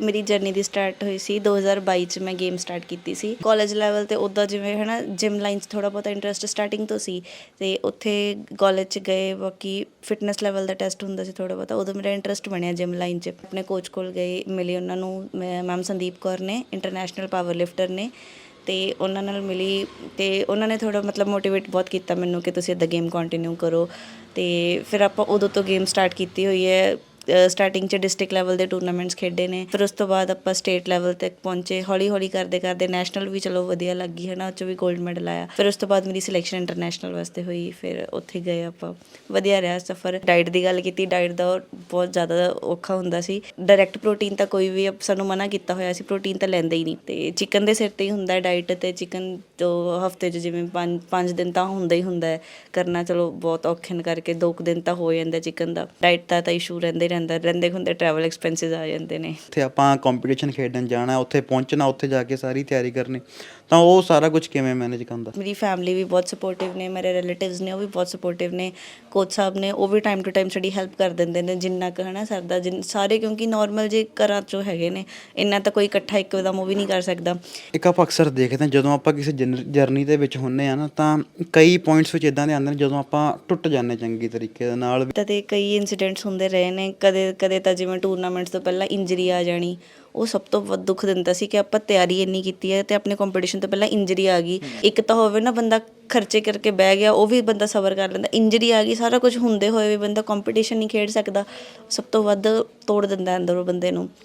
ਮੇਰੀ ਜਰਨੀ ਦੀ ਸਟਾਰਟ ਹੋਈ ਸੀ 2022 ਚ ਮੈਂ ਗੇਮ ਸਟਾਰਟ ਕੀਤੀ ਸੀ। ਕਾਲਜ ਲੈਵਲ ਤੇ ਉਦਾਂ ਜਿਵੇਂ ਹਨਾ ਜਿਮ ਲਾਈਨ 'ਚ ਥੋੜਾ ਬਹੁਤਾ ਇੰਟਰਸਟ ਸਟਾਰਟਿੰਗ ਤੋਂ ਸੀ। ਤੇ ਉੱਥੇ ਕਾਲਜ 'ਚ ਗਏ, ਬਾਕੀ ਫਿਟਨੈਸ ਲੈਵਲ ਦਾ ਟੈਸਟ ਹੁੰਦਾ ਸੀ ਥੋੜਾ ਬਹੁਤਾ, ਉਦੋਂ ਮੇਰਾ ਇੰਟਰਸਟ ਬਣਿਆ ਜਿਮ ਲਾਈਨ 'ਚ। ਆਪਣੇ ਕੋਚ ਕੋਲ ਗਏ, ਮਿਲੇ ਉਹਨਾਂ ਨੂੰ ਮੈਮ ਸੰਦੀਪ ਕੌਰ ਨੇ ਇੰਟਰਨੈਸ਼ਨਲ ਪਾਵਰ ਲਿਫਟਰ ਨੇ। ਤੇ ਉਹਨਾਂ ਨਾਲ ਮਿਲੀ, ਤੇ ਉਹਨਾਂ ਨੇ ਥੋੜਾ ਮਤਲਬ ਮੋਟੀਵੇਟ ਬਹੁਤ ਕੀਤਾ ਮੈਨੂੰ ਕਿ ਤੁਸੀਂ ਇਦਾਂ ਗੇਮ ਕੰਟੀਨਿਊ ਕਰੋ। ਤੇ ਫਿਰ ਆਪਾਂ ਉਦੋਂ ਤੋਂ ਗੇਮ ਸਟਾਰਟ ਕੀਤੀ ਹੋਈ ਹੈ। ਸਟਾਰਟਿੰਗ ਚ ਡਿਸਟ੍ਰਿਕਟ ਲੈਵਲ ਦੇ ਟੂਰਨਾਮੈਂਟਸ ਖੇਡੇ ਨੇ, ਫਿਰ ਉਸ ਤੋਂ ਬਾਅਦ ਆਪਾਂ ਸਟੇਟ ਲੈਵਲ ਤੱਕ ਪਹੁੰਚੇ ਹੌਲੀ ਹੌਲੀ ਕਰਦੇ ਕਰਦੇ ਨੈਸ਼ਨਲ ਵੀ ਚਲੋ ਵਧੀਆ ਲੱਗੀ ਹੈ ਨਾ ਉਹ 'ਚ ਵੀ 골ਡ ਮੈਡਲ ਆਇਆ। ਫਿਰ ਉਸ ਤੋਂ ਬਾਅਦ ਮੇਰੀ ਸਿਲੈਕਸ਼ਨ ਇੰਟਰਨੈਸ਼ਨਲ ਵਾਸਤੇ ਹੋਈ, ਫਿਰ ਉੱਥੇ ਗਏ ਆਪਾਂ। ਵਧੀਆ ਰਿਹਾ ਸਫ਼ਰ। ਡਾਈਟ ਦੀ ਗੱਲ ਕੀਤੀ ਡਾਈਟ ਦਾ ਬਹੁਤ ਜ਼ਿਆਦਾ ਔਖਾ ਹੁੰਦਾ ਸੀ। ਡਾਇਰੈਕਟ ਪ੍ਰੋਟੀਨ ਤਾਂ ਕੋਈ ਵੀ ਸਾਨੂੰ ਮਨਾ ਕੀਤਾ ਹੋਇਆ ਸੀ ਪ੍ਰੋਟੀਨ ਤਾਂ ਲੈਂਦੇ ਹੀ ਨਹੀਂ। ਤੇ ਚਿਕਨ ਦੇ ਸਿਰ ਤੇ ਹੀ ਹੁੰਦਾ ਡਾਈਟ ਤੇ ਚਿਕਨ ਜੋ ਹਫ਼ਤੇ 'ਚ ਜਿਵੇਂ 5 5 ਦਿਨ ਤਾਂ ਹੁੰਦਾ ਹੀ ਹੁੰਦਾ ਕਰਨਾ ਚਲੋ ਬਹੁਤ ਔਖੇ ਨੇ ਕਰਕੇ ਦੋ ਕੁ ਦਿਨ ਤਾਂ ਹੋ ਜਾਂਦਾ ਚਿਕਨ ਦਾ। ਡਾਈਟ ਦਾ ਤਾਂ ਇਸ਼ੂ ਰਹਿੰਦਾ ਹੀ ਰਹਿੰਦਾ ਹੁੰਦੇ ਟਰੈਵਲ ਐਕਸਪੈਂਸਸ ਆ ਜਾਂਦੇ ਨੇ। ਉੱਥੇ ਆਪਾਂ ਕੰਪੀਟੀਸ਼ਨ ਖੇਡਣ ਜਾਣਾ ਉੱਥੇ ਪਹੁੰਚਣਾ ਉੱਥੇ ਜਾ ਕੇ ਸਾਰੀ ਤਿਆਰੀ ਕਰਨੀ। ਤਾਂ ਉਹ ਸਾਰਾ ਕੁਝ ਕਿਵੇਂ ਮੈਨੇਜ ਕਰਦਾ? ਮੇਰੀ ਫੈਮਿਲੀ ਵੀ ਬਹੁਤ ਸਪੋਰਟਿਵ ਨੇ ਮੇਰੇ ਰਿਲੇਟਿਵਸ ਨੇ ਉਹ ਵੀ ਬਹੁਤ ਸਪੋਰਟਿਵ ਨੇ। ਕੋਚ ਸਾਹਿਬ ਨੇ ਉਹ ਵੀ ਟਾਈਮ ਟੂ ਟਾਈਮ ਸਾਡੀ ਹੈਲਪ ਕਰ ਦਿੰਦੇ ਨੇ ਜਿੰਨਾ ਕੁ ਹਨਾ ਸਰਦਾ ਜਿੰਨ ਸਾਰੇ ਕਿਉਂਕਿ ਨਾਰਮਲ ਜੇ ਘਰਾਂ ਚੋਂ ਹੈਗੇ ਨੇ ਇੰਨਾ ਤਾਂ ਕੋਈ ਇਕੱਠਾ ਇੱਕਦਮ ਉਹ ਵੀ ਨਹੀਂ ਕਰ ਸਕਦਾ। ਇੱਕ ਆਪਾਂ ਅਕਸਰ ਦੇਖਦੇ ਹਾਂ ਜਦੋਂ ਆਪਾਂ ਕਿਸੇ ਜਰਨੀ ਦੇ ਵਿੱਚ ਹੁੰਨੇ ਆ ਨਾ ਤਾਂ ਕਈ ਪੁਆਇੰਟਸ ਵਿੱਚ ਇਦਾਂ ਦੇ ਆਉਂਦੇ ਨੇ ਜਦੋਂ ਆਪਾਂ ਟੁੱਟ ਜਾਂਦੇ ਚੰਗੀ ਤਰੀਕੇ ਦੇ ਨਾਲ ਵੀ। ਤਾਂ ਤੇ ਕਈ ਇਨਸੀਡੈਂਟਸ ਹੁੰਦੇ ਰਹੇ ਨੇ ਕਦੇ ਕਦੇ ਤਾਂ ਜਿਵੇਂ ਟੂਰਨਾਮੈਂਟਸ ਤੋਂ ਪਹਿਲਾਂ ਇੰਜਰੀ ਆ ਜਾਣੀ ਉਹ ਸਭ ਤੋਂ ਵੱਧ ਦੁੱਖ ਦਿੰਦਾ ਸੀ ਕਿ ਆਪਾਂ ਤਿਆਰੀ ਇੰਨੀ ਕੀਤੀ ਹੈ ਤੇ ਆਪਣੇ ਕੰਪੀਟੀਸ਼ਨ ਤੋਂ ਪਹਿਲਾਂ ਇੰਜਰੀ ਆ ਗਈ। ਇੱਕ ਤਾਂ ਹੋਵੇ ਨਾ ਬੰਦਾ ਖਰਚੇ ਕਰਕੇ ਬਹਿ ਗਿਆ ਉਹ ਵੀ ਬੰਦਾ ਸਬਰ ਕਰ ਲੈਂਦਾ। ਇੰਜਰੀ ਆ ਗਈ ਸਾਰਾ ਕੁਝ ਹੁੰਦੇ ਹੋਏ ਵੀ ਬੰਦਾ ਕੰਪੀਟੀਸ਼ਨ ਨਹੀਂ ਖੇਡ ਸਕਦਾ। ਸਭ ਤੋਂ ਵੱਧ ਤੋੜ ਦਿੰਦਾ ਅੰਦਰੋਂ ਬੰਦੇ ਨੂੰ।